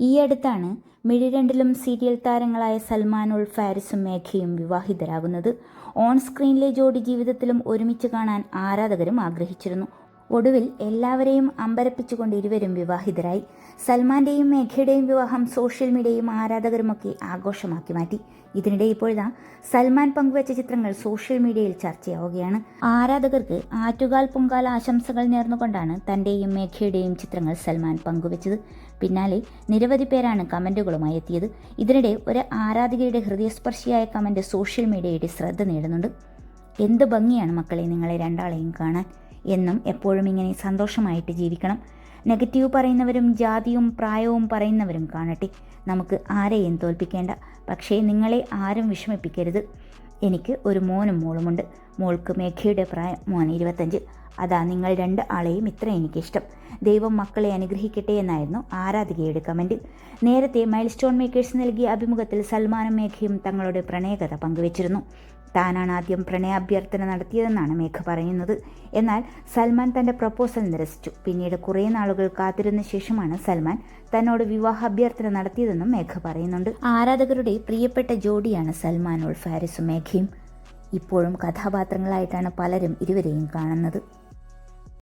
ഈ അടുത്താണ് മിഴിരണ്ടിലും സീരിയൽ താരങ്ങളായ സൽമാനുൾ ഫാരിസും മേഘയും വിവാഹിതരാകുന്നത്. ഓൺ സ്ക്രീനിലെ ജോഡി ജീവിതത്തിലും ഒരുമിച്ച് കാണാൻ ആരാധകരും ആഗ്രഹിച്ചിരുന്നു. ഒടുവിൽ എല്ലാവരെയും അമ്പരപ്പിച്ചുകൊണ്ട് ഇരുവരും വിവാഹിതരായി. സൽമാന്റെയും മേഘയുടെയും വിവാഹം സോഷ്യൽ മീഡിയയും ആരാധകരുമൊക്കെ ആഘോഷമാക്കി മാറ്റി. ഇതിനിടെ ഇപ്പോഴാ സൽമാൻ പങ്കുവച്ച ചിത്രങ്ങൾ സോഷ്യൽ മീഡിയയിൽ ചർച്ചയാവുകയാണ്. ആരാധകർക്ക് ആറ്റുകാൽ പൊങ്കാല ആശംസകൾ നേർന്നുകൊണ്ടാണ് തന്റെയും മേഘയുടെയും ചിത്രങ്ങൾ സൽമാൻ പങ്കുവച്ചത്. പിന്നാലെ നിരവധി പേരാണ് കമന്റുകളുമായി എത്തിയത്. ഇതിനിടെ ഒരു ആരാധികയുടെ ഹൃദയസ്പർശിയായ കമന്റ് സോഷ്യൽ മീഡിയയുടെ ശ്രദ്ധ നേടുന്നുണ്ട്. എന്ത് ഭംഗിയാണ് മക്കളെ നിങ്ങളെ രണ്ടാളെയും കാണാൻ. എന്നും എപ്പോഴും ഇങ്ങനെ സന്തോഷമായിട്ട് ജീവിക്കണം. നെഗറ്റീവ് പറയുന്നവരും ജാതിയും പ്രായവും പറയുന്നവരും കാണട്ടെ. നമുക്ക് ആരെയും തോൽപ്പിക്കേണ്ട. പക്ഷേ നിങ്ങളെ ആരും വിഷമിപ്പിക്കരുത്. എനിക്ക് ഒരു മോനും മോളുമുണ്ട്. മോൾക്ക് മേഘയുടെ പ്രായം മോൻ ഇരുപത്തഞ്ച്. അതാ നിങ്ങൾ രണ്ട് ആളെയും ഇത്ര എനിക്കിഷ്ടം. ദൈവം മക്കളെ അനുഗ്രഹിക്കട്ടെ എന്നായിരുന്നു ആരാധികയുടെ കമന്റ് നേരത്തെ മൈൽ സ്റ്റോൺ മേക്കേഴ്സ് നൽകിയ അഭിമുഖത്തിൽ സൽമാനും മേഘയും തങ്ങളുടെ പ്രണയകഥ പങ്കുവച്ചിരുന്നു. താനാണ് ആദ്യം പ്രണയാഭ്യർത്ഥന നടത്തിയതെന്നാണ് മേഘ പറയുന്നത്. എന്നാൽ സൽമാൻ തന്റെ പ്രപ്പോസൽ നിരസിച്ചു. പിന്നീട് കുറേ നാളുകൾ കാത്തിരുന്ന ശേഷമാണ് സൽമാൻ തന്നോട് വിവാഹാഭ്യർത്ഥന നടത്തിയതെന്നും മേഘ പറയുന്നുണ്ട്. ആരാധകരുടെ പ്രിയപ്പെട്ട ജോഡിയാണ് സൽമാനുൾ ഫാരിസും മേഘയും. ഇപ്പോഴും കഥാപാത്രങ്ങളായിട്ടാണ് പലരും ഇരുവരെയും കാണുന്നത്.